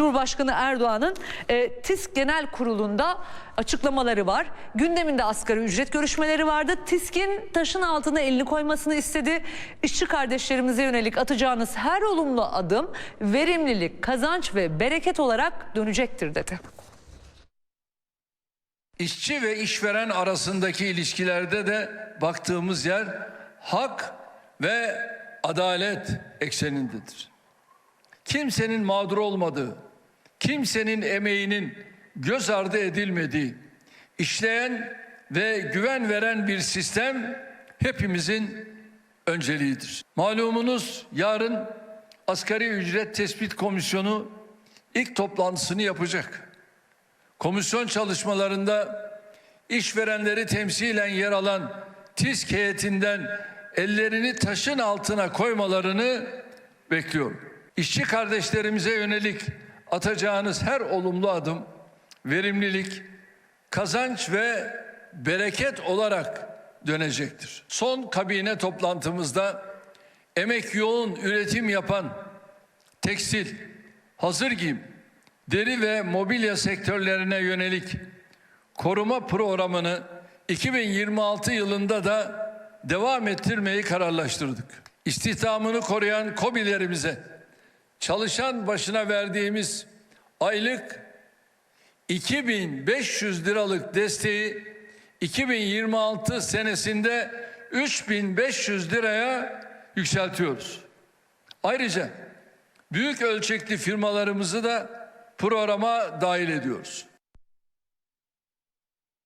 Cumhurbaşkanı Erdoğan'ın e, TİSK Genel Kurulu'nda açıklamaları var. Gündeminde asgari ücret görüşmeleri vardı. TİSK'in taşın altına elini koymasını istedi. İşçi kardeşlerimize yönelik atacağınız her olumlu adım verimlilik, kazanç ve bereket olarak dönecektir dedi. İşçi ve işveren arasındaki ilişkilerde de baktığımız yer hak ve adalet eksenindedir. Kimsenin mağdur olmadığı, kimsenin emeğinin göz ardı edilmediği, işleyen ve güven veren bir sistem hepimizin önceliğidir. Malumunuz yarın Asgari Ücret Tespit Komisyonu ilk toplantısını yapacak. Komisyon çalışmalarında işverenleri temsilen yer alan TİSK heyetinden ellerini taşın altına koymalarını bekliyorum. İşçi kardeşlerimize yönelik atacağınız her olumlu adım verimlilik, kazanç ve bereket olarak dönecektir. Son kabine toplantımızda emek yoğun üretim yapan tekstil, hazır giyim, deri ve mobilya sektörlerine yönelik koruma programını 2026 yılında da devam ettirmeyi kararlaştırdık. İstihdamını koruyan KOBİ'lerimize çalışan başına verdiğimiz aylık 2500 liralık desteği 2026 senesinde 3500 liraya yükseltiyoruz. Ayrıca büyük ölçekli firmalarımızı da programa dahil ediyoruz.